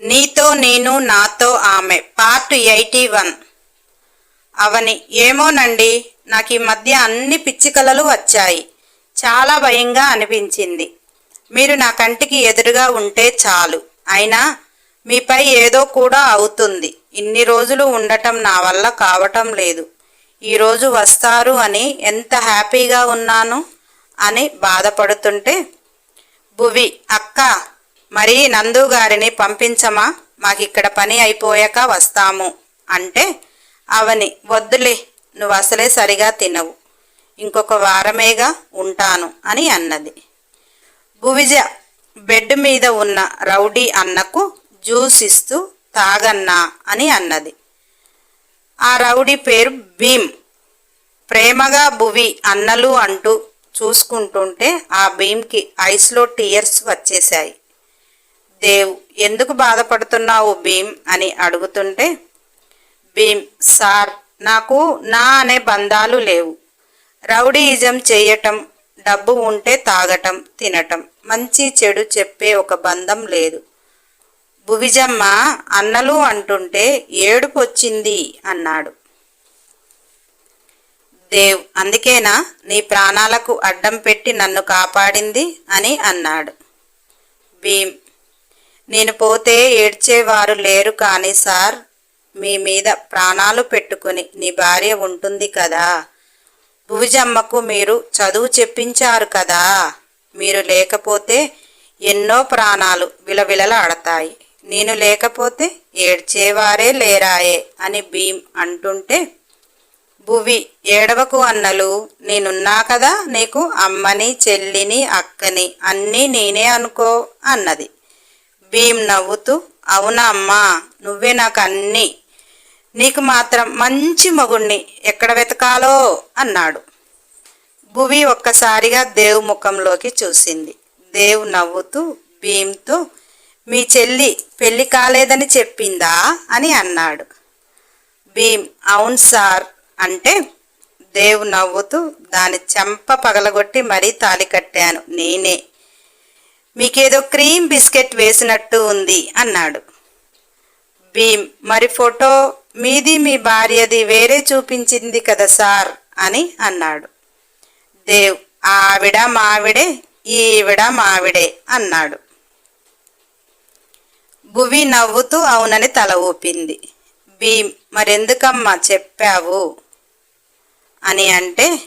నీతో నేను నాతో ఆమె. Part eighty one. అవని ఏమోనండి నాకు ఈ మధ్య అన్ని పిచ్చి కలలు వచ్చాయి. చాలా భయంగా అనిపించింది. మీరు నా కంటికి ఎదురుగా ఉంటే చాలు. అయినా మీపై ఏదో కూడా అవుతుంది. ఇన్ని రోజులు ఉండటం నా వల్ల కావటం లేదు. ఈరోజు వస్తారు అని ఎంత హ్యాపీగా ఉన్నాను అని బాధపడుతుంటే భువి అక్క మరి నందు గారిని పంపించమా? మాకిక్కడ పని అయిపోయాక వస్తాము. అంటే అవని వద్దులే నువ్వు అసలే సరిగా తినవు. ఇంకొక వారమేగా ఉంటాను అని అన్నది. భువిజ బెడ్ మీద ఉన్న రౌడీ అన్నకు జ్యూస్ ఇస్తూ తాగన్నా అని అన్నది. ఆ రౌడీ పేరు భీమ్. ప్రేమగా భువి అన్నలు అంటూ చూసుకుంటుంటే ఆ భీమ్కి ఐస్లో టీయర్స్ వచ్చేశాయి. దేవ్ ఎందుకు బాధపడుతున్నావు భీమ్? అని అడుగుతుంటే భీమ్ సార్ నాకు నా అనే బంధాలు లేవు. రౌడీయిజం చేయటం డబ్బు ఉంటే తాగటం తినటం మంచి చెడు చెప్పే ఒక బంధం లేదు. భువిజమ్మ అన్నలు అంటుంటే ఏడుపు వచ్చింది అన్నాడు. దేవ్ అందుకేనా నీ ప్రాణాలకు అడ్డం పెట్టి నన్ను కాపాడింది? అని అన్నాడు. భీమ్ నేను పోతే ఏడ్చేవారు లేరు కానీ సార్ మీ మీద ప్రాణాలు పెట్టుకుని నీ భార్య ఉంటుంది కదా. భువిజమ్మకు మీరు చదువు చెప్పించారు కదా. మీరు లేకపోతే ఎన్నో ప్రాణాలు విలవిలలాడతాయి. నేను లేకపోతే ఏడ్చేవారే లేరాయే అని భీమ్ అంటుంటే భువి ఏడవకు అన్నలు నేనున్నా కదా నీకు అమ్మని చెల్లిని అక్కని అన్నీ నేనే అనుకో అన్నది. భీమ్ నవ్వుతూ అవునా అమ్మా నువ్వే నాకు అన్నీ నీకు మాత్రం మంచి మగుణ్ణి ఎక్కడ వెతకాలో అన్నాడు. భువి ఒక్కసారిగా దేవు ముఖంలోకి చూసింది. దేవు నవ్వుతూ భీమ్తో మీ చెల్లి పెళ్ళి కాలేదని చెప్పిందా అని అన్నాడు. భీమ్ అవును సార్ అంటే? దేవు నవ్వుతూ దాని చెంప పగలగొట్టి మరీ తాలి కట్టాను నేనే. మీకేదో క్రీమ్ బిస్కెట్ వేసినట్టు ఉంది అన్నాడు. భీమ్ మరి ఫోటో మీది మీ భార్యది వేరే చూపించింది కదా సార్ అని అన్నాడు. దేవ్ ఆవిడ మావిడే ఈవిడ మావిడే అన్నాడు. భువి నవ్వుతూ అవునని తల ఊపింది. భీమ్ మరెందుకమ్మా చెప్పావు? అని అంటే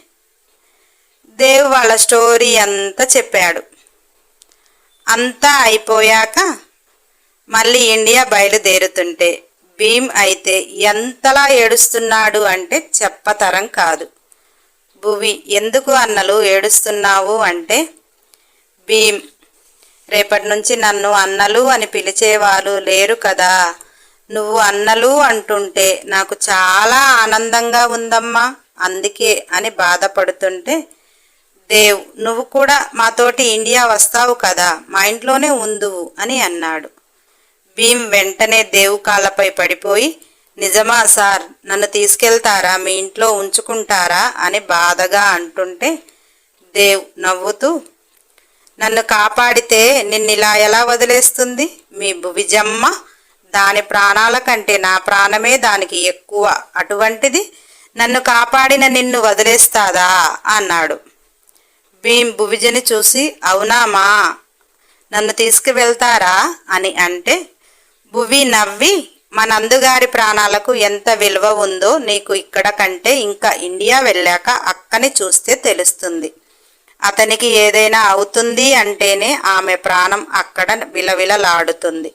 దేవ్ వాళ్ళ స్టోరీ అంతా చెప్పాడు. అంతా అయిపోయాక మళ్ళీ ఇండియా బయలుదేరుతుంటే భీమ్ అయితే ఎంతలా ఏడుస్తున్నాడు అంటే చెప్పతరం కాదు. భువి ఎందుకు అన్నలు ఏడుస్తున్నావు అంటే భీమ్ రేపటి నుంచి నన్ను అన్నలు అని పిలిచేవారు లేరు కదా. నువ్వు అన్నలు అంటుంటే నాకు చాలా ఆనందంగా ఉందమ్మా అందుకే అని బాధపడుతుంటే దేవ్ నువ్వు కూడా మాతోటి ఇండియా వస్తావు కదా మా ఇంట్లోనే ఉందువు అని అన్నాడు. భీమ్ వెంటనే దేవు కాళ్ళపై పడిపోయి నిజమా సార్ నన్ను తీసుకెళ్తారా మీ ఇంట్లో ఉంచుకుంటారా అని బాధగా అంటుంటే దేవ్ నవ్వుతూ నన్ను కాపాడితే నిన్నిలా ఎలా వదిలేస్తుంది? మీ భువిజమ్మ దాని ప్రాణాల కంటే నా ప్రాణమే దానికి ఎక్కువ. అటువంటిది నన్ను కాపాడిన నిన్ను వదిలేస్తాదా? అన్నాడు. భీం భువిజని చూసి అవునామా నన్ను తీసుకువెళ్తారా? అని అంటే భువి నవ్వి మా నందుగారి ప్రాణాలకు ఎంత విలువ ఉందో నీకు ఇక్కడ కంటే ఇంకా ఇండియా వెళ్ళాక అక్కని చూస్తే తెలుస్తుంది. అతనికి ఏదైనా అవుతుంది అంటేనే ఆమె ప్రాణం అక్కడ విలవిలలాడుతుంది.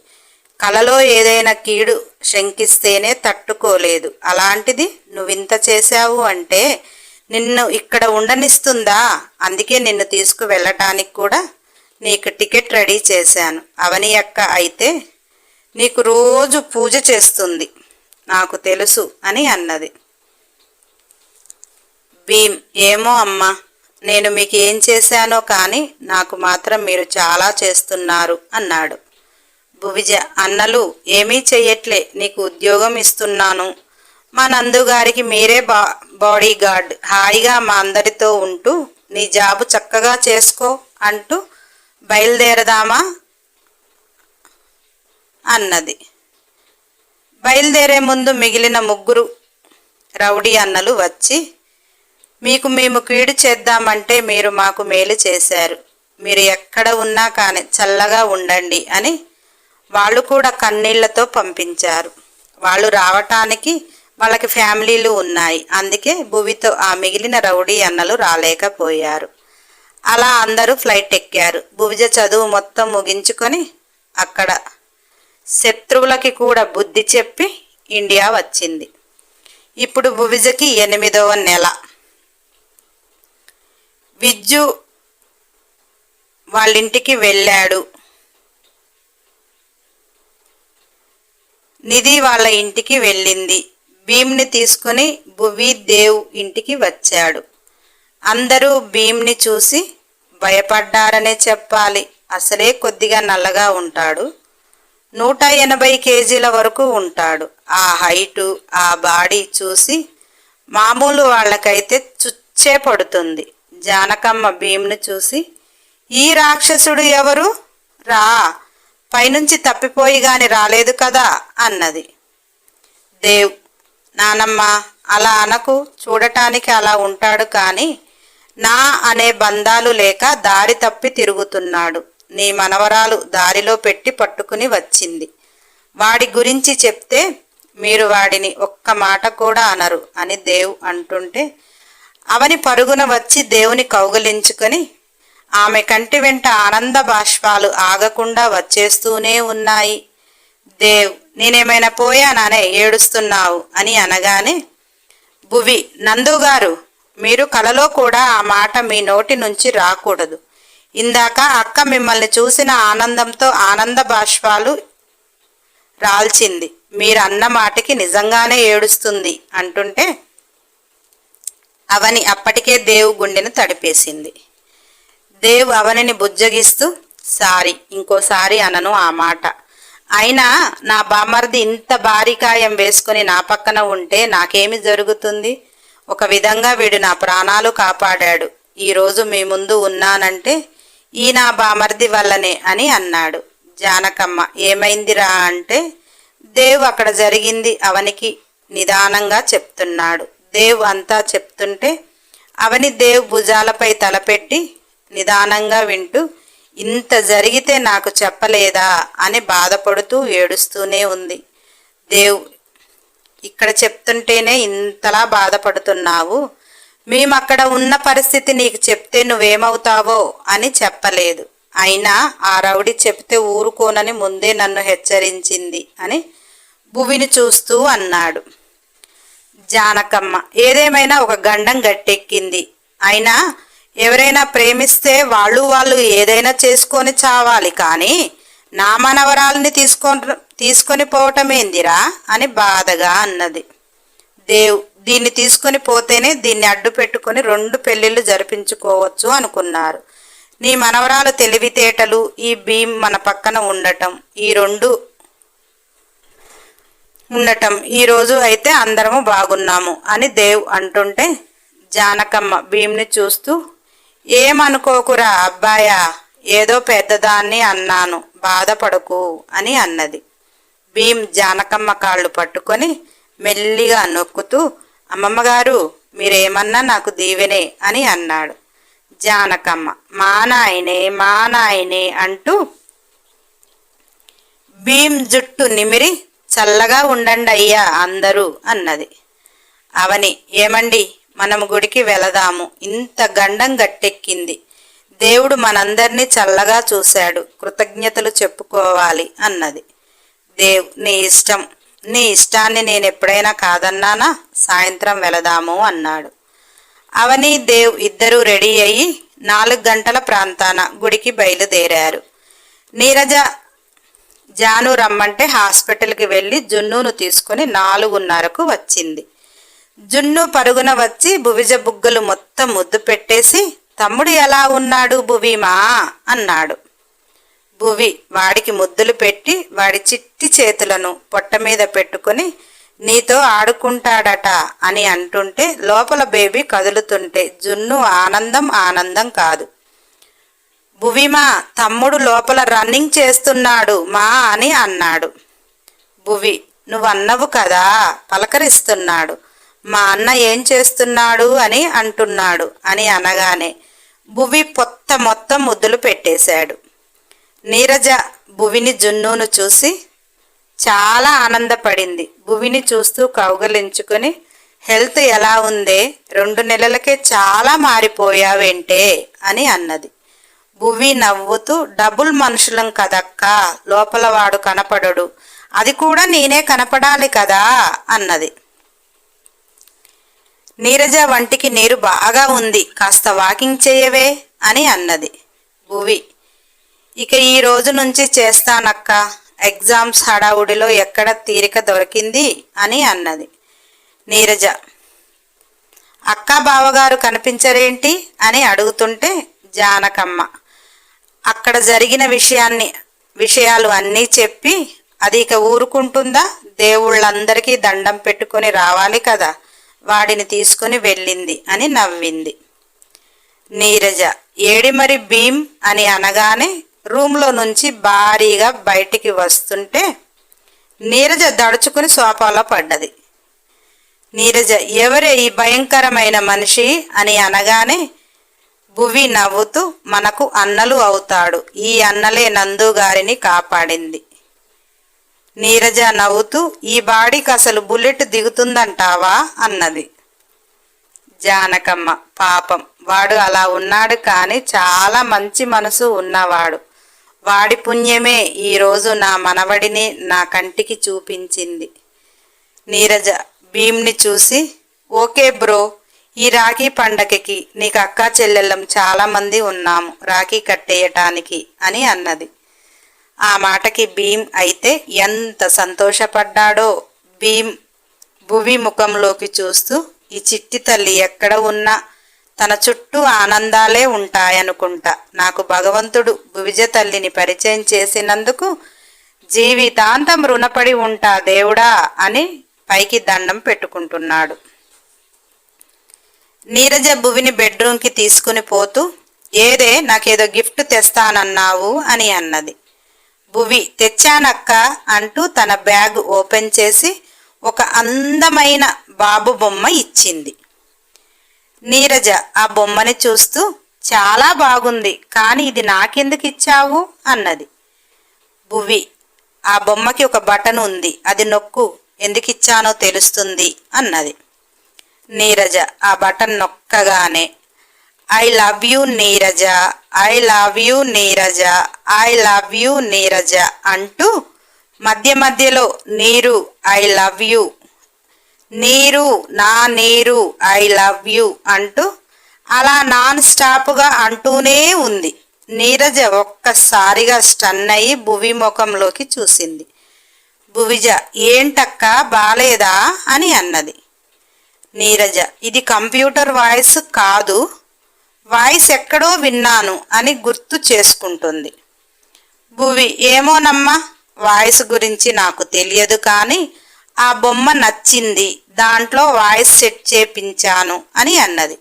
కలలో ఏదైనా కీడు శంకిస్తేనే తట్టుకోలేదు. అలాంటిది నువ్వింత చేశావు అంటే నిన్ను ఇక్కడ ఉండనిస్తుందా? అందుకే నిన్ను తీసుకువెళ్ళటానికి కూడా నీకు టికెట్ రెడీ చేశాను. అవని అక్క అయితే నీకు రోజు పూజ చేస్తుంది. నాకు తెలుసు అని అన్నది. భీమ్ ఏమో అమ్మా నేను మీకు ఏం చేశానో కానీ నాకు మాత్రం మీరు చాలా చేస్తున్నారు అన్నాడు. భువిజ అన్నలు ఏమీ చెయ్యట్లే నీకు ఉద్యోగం ఇస్తున్నాను. మా నందుగారికి మీరే బా బాడీ గార్డ్ హాయిగా మా అందరితో ఉంటూ నీ జాబు చక్కగా చేసుకో అంటూ బయలుదేరదామా? అన్నది. బయలుదేరే ముందు మిగిలిన ముగ్గురు రౌడీ అన్నలు వచ్చి మీకు మేము కీడు చేద్దామంటే మీరు మాకు మేలు చేశారు. మీరు ఎక్కడ ఉన్నా కానీ చల్లగా ఉండండి అని వాళ్ళు కూడా కన్నీళ్ళతో పంపించారు. వాళ్ళు రావటానికి వాళ్ళకి ఫ్యామిలీలు ఉన్నాయి. అందుకే భువితో ఆ మిగిలిన రౌడీ అన్నలు రాలేకపోయారు. అలా అందరూ ఫ్లైట్ ఎక్కారు. భువిజ చదువు మొత్తం ముగించుకొని అక్కడ శత్రువులకి కూడా బుద్ధి చెప్పి ఇండియా వచ్చింది. ఇప్పుడు భువిజకి ఎనిమిదవ నెల. విజ్జు వాళ్ళింటికి వెళ్ళాడు. నిధి వాళ్ళ ఇంటికి వెళ్ళింది. భీమ్ని తీసుకుని భువీదేవ్ ఇంటికి వచ్చాడు. అందరూ భీమ్ని చూసి భయపడ్డారనే చెప్పాలి. అసలే కొద్దిగా నల్లగా ఉంటాడు. నూట ఎనభై కేజీల వరకు ఉంటాడు. ఆ హైటు ఆ బాడీ చూసి మామూలు వాళ్ళకైతే చుచ్చే పడుతుంది. జానకమ్మ భీమ్ను చూసి ఈ రాక్షసుడు ఎవరు? రా పైనుంచి తప్పిపోయి గాని రాలేదు కదా అన్నది. దేవ్ నానమ్మ అలా అనకు చూడటానికి అలా ఉంటాడు కానీ నా అనే బంధాలు లేక దారి తప్పి తిరుగుతున్నాడు. నీ మనవరాలు దారిలో పెట్టి పట్టుకుని వచ్చింది. వాడి గురించి చెప్తే మీరు వాడిని ఒక్క మాట కూడా అనరు అని దేవ్ అంటుంటే అవని పరుగున వచ్చి దేవుని కౌగలించుకొని ఆమె కంటి వెంట ఆనంద బాష్పాలు ఆగకుండా వచ్చేస్తూనే ఉన్నాయి. దేవ్ నేనేమైనా పోయానానే ఏడుస్తున్నావు అని అనగానే భువి నందుగారు మీరు కలలో కూడా ఆ మాట మీ నోటి నుంచి రాకూడదు. ఇందాక అక్క మిమ్మల్ని చూసిన ఆనందంతో ఆనంద బాష్పాలు రాల్చింది. మీరు అన్న మాటకి నిజంగానే ఏడుస్తుంది అంటుంటే అవని అప్పటికే దేవు గుండెను తడిపేసింది. దేవ్ అవనిని బుజ్జగిస్తూ సారీ ఇంకోసారి అనను ఆ మాట. అయినా నా బామర్ది ఇంత భారీకాయం వేసుకుని నా పక్కన ఉంటే నాకేమి జరుగుతుంది? ఒక విధంగా వీడు నా ప్రాణాలు కాపాడాడు. ఈరోజు మీ ముందు ఉన్నానంటే ఈ నా బామర్ది వల్లనే అని అన్నాడు. జానకమ్మ ఏమైందిరా అంటే దేవ్ అక్కడ జరిగింది అవనికి నిదానంగా చెప్తున్నాడు. దేవ్ అంతా చెప్తుంటే అవని దేవ్ భుజాలపై తలపెట్టి నిదానంగా వింటూ ఇంత జరిగితే నాకు చెప్పలేదా అని బాధపడుతూ ఏడుస్తూనే ఉంది. దేవ్ ఇక్కడ చెప్తుంటేనే ఇంతలా బాధపడుతున్నావు. మేము అక్కడ ఉన్న పరిస్థితి నీకు చెప్తే నువ్వేమవుతావో అని చెప్పలేదు. అయినా ఆ రౌడి చెప్తే ఊరుకోనని ముందే నన్ను హెచ్చరించింది అని భువిని చూస్తూ అన్నాడు. జానకమ్మ ఏదేమైనా ఒక గండం గట్టెక్కింది. అయినా ఎవరైనా ప్రేమిస్తే వాళ్ళు వాళ్ళు ఏదైనా చేసుకొని చావాలి కానీ నా మనవరాలని తీసుకొని తీసుకొని పోవటమేందిరా అని బాధగా అన్నది. దేవ్ దీన్ని తీసుకొని పోతేనే దీన్ని అడ్డు పెట్టుకొని రెండు పెళ్ళిళ్ళు జరిపించుకోవచ్చు అనుకున్నారు. నీ మనవరాలు తెలివితేటలు ఈ భీమ్ మన పక్కన ఉండటం ఈ రెండు ఉండటం ఈరోజు అయితే అందరము బాగున్నాము అని దేవ్ అంటుంటే జానకమ్మ భీమ్ని చూస్తూ ఏమనుకోకురా అబ్బాయా? ఏదో పెద్దదాన్ని అన్నాను. బాధపడకు అని అన్నది. భీమ్ జానకమ్మ కాళ్ళు పట్టుకొని మెల్లిగా నొక్కుతూ అమ్మమ్మగారు మీరేమన్నా నాకు దీవెనే అని అన్నాడు. జానకమ్మ మా నాయనే మా నాయనే అంటూ భీమ్ జుట్టు నిమిరి చల్లగా ఉండండి అయ్యా అందరూ అన్నది. అవని ఏమండి? మనం గుడికి వెళదాము. ఇంత గండం గట్టెక్కింది. దేవుడు మనందరినీ చల్లగా చూశాడు. కృతజ్ఞతలు చెప్పుకోవాలి అన్నది. దేవ్ నీ ఇష్టం. నీ ఇష్టాన్ని నేను ఎప్పుడైనా కాదన్నానా? సాయంత్రం వెళదాము అన్నాడు. అవని దేవ్ ఇద్దరూ రెడీ అయ్యి నాలుగు గంటల ప్రాంతాన గుడికి బయలుదేరారు. నీరజ జాను రమ్మంటే హాస్పిటల్కి వెళ్ళి జున్నును తీసుకుని నాలుగున్నరకు వచ్చింది. జున్ను పరుగున వచ్చి భువిజ బుగ్గలు మొత్తం ముద్దు పెట్టేసి తమ్ముడు ఎలా ఉన్నాడు భువిమా? అన్నాడు. భువి వాడికి ముద్దులు పెట్టి వాడి చిట్టి చేతులను పొట్ట మీద పెట్టుకుని నీతో ఆడుకుంటాడట అని అంటుంటే లోపల బేబీ కదులుతుంటే జున్ను ఆనందం ఆనందం కాదు. భువిమా తమ్ముడు లోపల రన్నింగ్ చేస్తున్నాడు మా అని అన్నాడు. భువి నువ్వన్నవు కదా పలకరిస్తున్నాడు. మా అన్న ఏం చేస్తున్నాడు అని అంటున్నాడు అని అనగానే భువి పొత్త మొత్తం ముద్దులు పెట్టేశాడు. నీరజ భువిని జున్నును చూసి చాలా ఆనందపడింది. భువిని చూస్తూ కౌగలించుకొని హెల్త్ ఎలా ఉందే? రెండు నెలలకే చాలా మారిపోయావేంటే? అని అన్నది. భువి నవ్వుతూ డబుల్ మనుషులం కదక్క లోపల వాడు కనపడడు. అది కూడా నేనే కనపడాలి కదా? అన్నది. నీరజ వంటికి నీరు బాగా ఉంది కాస్త వాకింగ్ చేయవే అని అన్నది. భువి ఇక ఈ రోజు నుంచి చేస్తానక్క ఎగ్జామ్స్ హడావుడిలో ఎక్కడ తీరిక దొరికింది అని అన్నది. నీరజ అక్క బావగారు కనిపించరేంటి అని అడుగుతుంటే జానకమ్మ అక్కడ జరిగిన విషయాన్ని విషయాలు అన్నీ చెప్పి అది ఇక ఊరుకుంటుందా? దేవుళ్ళందరికీ దండం పెట్టుకొని రావాలి కదా. వాడిని తీసుకుని వెళ్ళింది అని నవ్వింది. నీరజ ఏడిమరి భీమ్? అని అనగానే రూమ్లో నుంచి భారీగా బయటికి వస్తుంటే నీరజ దడుచుకుని సోఫాలో పడ్డది. నీరజ ఎవరే ఈ భయంకరమైన మనిషి? అని అనగానే భువి నవ్వుతూ మనకు అన్నలు అవుతాడు. ఈ అన్నలే నందు గారిని కాపాడింది. నీరజ నవ్వుతూ ఈ బాడీకి అసలు బుల్లెట్ దిగుతుందంటావా? అన్నది. జానకమ్మ పాపం వాడు అలా ఉన్నాడు కానీ చాలా మంచి మనసు ఉన్నవాడు. వాడి పుణ్యమే ఈరోజు నా మనవడిని నా కంటికి చూపించింది. నీరజ భీమ్ని చూసి ఓకే బ్రో ఈ రాఖీ పండగకి నీకు అక్క చెల్లెళ్ళం చాలామంది ఉన్నాము రాఖీ కట్టేయటానికి అని అన్నది. ఆ మాటకి భీమ్ అయితే ఎంత సంతోషపడ్డాడో. భీమ్ భువి ముఖంలోకి చూస్తూ ఈ చిట్టి తల్లి ఎక్కడ ఉన్నా తన చుట్టూ ఆనందాలే ఉంటాయనుకుంటా. నాకు భగవంతుడు భువిజ తల్లిని పరిచయం చేసినందుకు జీవితాంతం రుణపడి ఉంటా దేవుడా అని పైకి దండం పెట్టుకుంటున్నాడు. నీరజ భువిని బెడ్రూమ్కి తీసుకుని పోతూ ఏదే నాకేదో గిఫ్ట్ తెస్తానన్నావు అని అన్నది. భువి తెచ్చానక్క అంటూ తన బ్యాగ్ ఓపెన్ చేసి ఒక అందమైన బాబు బొమ్మ ఇచ్చింది. నీరజ ఆ బొమ్మని చూస్తూ చాలా బాగుంది కానీ ఇది నాకెందుకు ఇచ్చావు? అన్నది. భువి ఆ బొమ్మకి ఒక బటన్ ఉంది అది నొక్కు ఎందుకు ఇచ్చానో తెలుస్తుంది అన్నది. నీరజ ఆ button నొక్కగానే I love you Neeraja I love you Neeraja I love you Neeraja అంటూ మధ్య మధ్యలో నీరు ఐ లవ్ యూ నీరు నా నీరు ఐ లవ్ యూ అంటూ అలా నాన్ స్టాప్గా అంటూనే ఉంది. నీరజ ఒక్కసారిగా స్టన్ అయి భువి ముఖంలోకి చూసింది. భువిజ ఏంటక్క బాలేదా? అని అన్నది. నీరజ ఇది కంప్యూటర్ వాయిస్ కాదు. వాయిస్ ఎక్కడో విన్నాను అని గుర్తు చేసుకుంటుంది. భువి ఏమోనమ్మా? వాయిస్ గురించి నాకు తెలియదు కానీ ఆ బొమ్మ నచ్చింది. దాంట్లో వాయిస్ సెట్ చేపించాను అని అన్నది.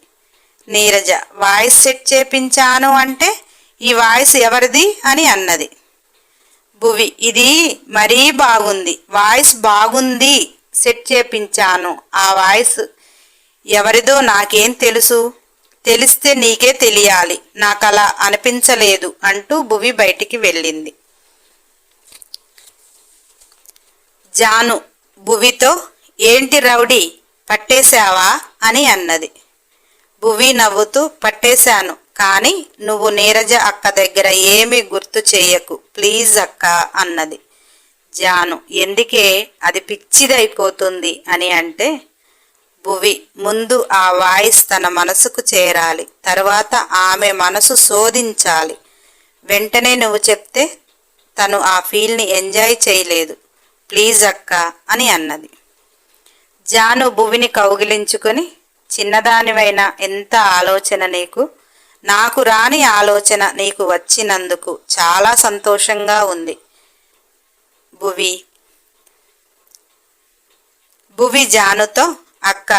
నీరజ వాయిస్ సెట్ చేపించాను అంటే ఈ వాయిస్ ఎవరిది అని అన్నది. భువి ఇది మరీ బాగుంది. వాయిస్ బాగుంది సెట్ చేపించాను. ఆ వాయిస్ ఎవరిదో నాకేం తెలుసు? తెలిస్తే నీకే తెలియాలి. నాకు అలా అనిపించలేదు అంటూ భువి బయటికి వెళ్ళింది. జాను భువితో ఏంటి రౌడీ పట్టేశావా? అని అన్నది. భువి నవ్వుతూ పట్టేశాను కానీ నువ్వు నీరజ అక్క దగ్గర ఏమీ గుర్తు చేయకు ప్లీజ్ అక్క అన్నది. జాను ఎందుకే? అది పిచ్చిదైపోతుంది అని అంటే భువి ముందు ఆ వాయిస్ తన మనసుకు చేరాలి. తర్వాత ఆమె మనసు శోధించాలి. వెంటనే నువ్వు చెప్తే తను ఆ ఫీల్ని ఎంజాయ్ చేయలేదు. ప్లీజ్ అక్క అని అన్నది. జాను భువిని కౌగిలించుకొని చిన్నదానివైన ఎంత ఆలోచన నీకు? నాకు రాని ఆలోచన నీకు వచ్చినందుకు చాలా సంతోషంగా ఉంది. భువి భువి జానుతో అక్క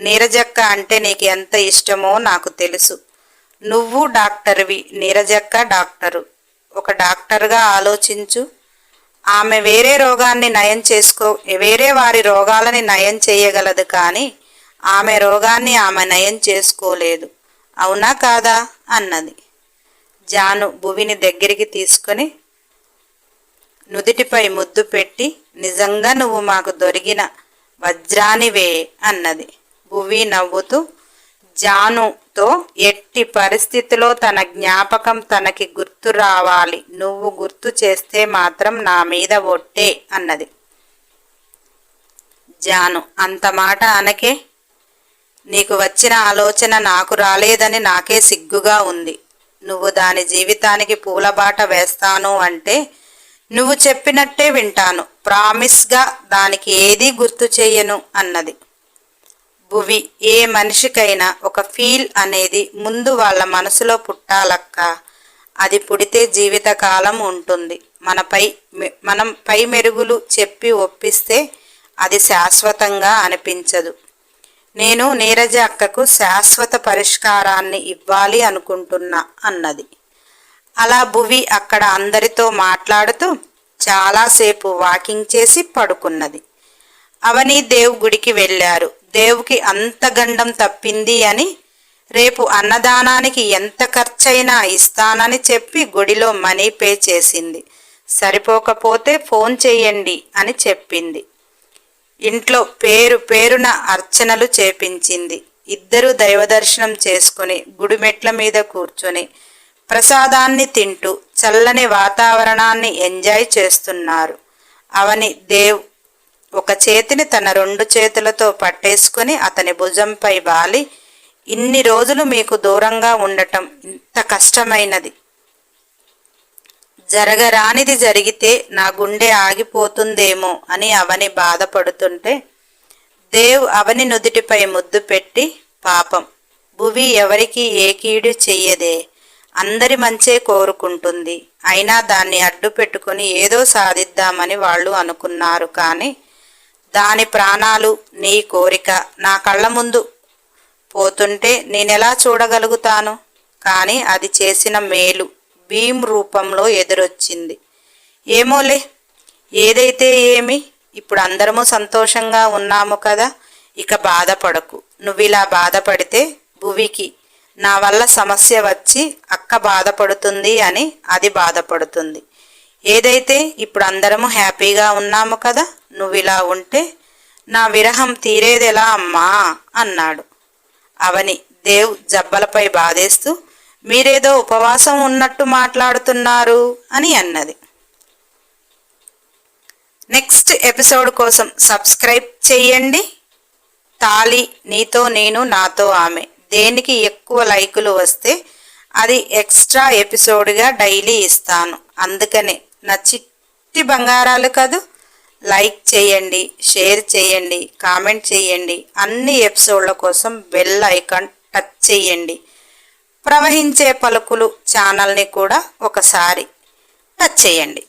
నీరజక్క అంటే నీకు ఎంత ఇష్టమో నాకు తెలుసు. నువ్వు డాక్టర్వి నీరజక్క డాక్టరు. ఒక డాక్టర్గా ఆలోచించు. ఆమె వేరే రోగాన్ని నయం చేసుకో వేరే వారి రోగాలని నయం చేయగలదు కానీ ఆమె రోగాన్ని ఆమె నయం చేసుకోలేదు. అవునా కాదా? అన్నది. జాను భువిని దగ్గరికి తీసుకొని నుదిటిపై ముద్దు పెట్టి నిజంగా నువ్వు మాకు దొరికిన వజ్రానివే అన్నది. భువి నవ్వుతూ జానుతో ఎట్టి పరిస్థితిలో తన జ్ఞాపకం తనకి గుర్తు రావాలి. నువ్వు గుర్తు చేస్తే మాత్రం నా మీద ఒట్టే అన్నది. జాను అంత మాట అనకే? నీకు వచ్చిన ఆలోచన నాకు రాలేదని నాకే సిగ్గుగా ఉంది. నువ్వు దాని జీవితానికి పూలబాట వేస్తాను అంటే నువ్వు చెప్పినట్టే వింటాను. ప్రామిస్గా దానికి ఏదీ గుర్తు చెయ్యను అన్నది. భువి ఏ మనిషికైనా ఒక ఫీల్ అనేది ముందు వాళ్ళ మనసులో పుట్టాలక్క. అది పుడితే జీవితకాలం ఉంటుంది. మనపై మనం పై మెరుగులు చెప్పి ఒప్పిస్తే అది శాశ్వతంగా అనిపించదు. నేను నీరజ అక్కకు శాశ్వత పరిష్కారాన్ని ఇవ్వాలి అనుకుంటున్నా అన్నది. అలా భువి అక్కడ అందరితో మాట్లాడుతూ చాలాసేపు వాకింగ్ చేసి పడుకున్నది. అవని దేవ్ గుడికి వెళ్ళారు. దేవుకి అంత గండం తప్పింది అని రేపు అన్నదానానికి ఎంత ఖర్చైనా ఇస్తానని చెప్పి గుడిలో మనీ పే చేసింది. సరిపోకపోతే ఫోన్ చెయ్యండి అని చెప్పింది. ఇంట్లో పేరు పేరున అర్చనలు చేపించింది. ఇద్దరు దైవదర్శనం చేసుకుని గుడి మెట్ల మీద కూర్చొని ప్రసాదాన్ని తింటూ చల్లని వాతావరణాన్ని ఎంజాయ్ చేస్తున్నారు. అవని దేవ్ ఒక చేతిని తన రెండు చేతులతో పట్టేసుకుని అతని భుజంపై వాలి ఇన్ని రోజులు మీకు దూరంగా ఉండటం ఇంత కష్టమైనది. జరగరానిది జరిగితే నా గుండె ఆగిపోతుందేమో అని అవని బాధపడుతుంటే దేవ్ అవని నుదుటిపై ముద్దు పెట్టి పాపం భువి ఎవరికి ఏ కీడు చెయ్యదే. అందరి మంచే కోరుకుంటుంది. అయినా దాన్ని అడ్డు పెట్టుకుని ఏదో సాధిద్దామని వాళ్ళు అనుకున్నారు కానీ దాని ప్రాణాలు నీ కోరిక. నా కళ్ళ ముందు పోతుంటే నేనెలా చూడగలుగుతాను? కానీ అది చేసిన మేలు భీమ్ రూపంలో ఎదురొచ్చింది. ఏమోలే ఏదైతే ఏమి ఇప్పుడు అందరము సంతోషంగా ఉన్నాము కదా ఇక బాధపడకు. నువ్విలా బాధపడితే భువికి నా వల్ల సమస్య వచ్చి అక్క బాధపడుతుంది అని అది బాధపడుతుంది. ఏదైతే ఇప్పుడు అందరము హ్యాపీగా ఉన్నాము కదా నువ్వు ఇలా ఉంటే నా విరహం తీరేదెలా అమ్మా? అన్నాడు. అవని దేవ్ జబ్బలపై బాధేస్తూ మీరేదో ఉపవాసం ఉన్నట్టు మాట్లాడుతున్నారు అని అన్నది. నెక్స్ట్ ఎపిసోడ్ కోసం సబ్స్క్రైబ్ చేయండి తాళి నీతో నేను నాతో ఆమె. దేనికి ఎక్కువ లైకులు వస్తే అది ఎక్స్ట్రా ఎపిసోడ్గా డైలీ ఇస్తాను. అందుకనే నా చిట్టి బంగారాలు కదూ? లైక్ చేయండి షేర్ చేయండి కామెంట్ చేయండి. అన్ని ఎపిసోడ్ల కోసం బెల్ ఐకాన్ టచ్ చేయండి. ప్రవహించే పలుకులు ఛానల్ని కూడా ఒకసారి టచ్ చేయండి.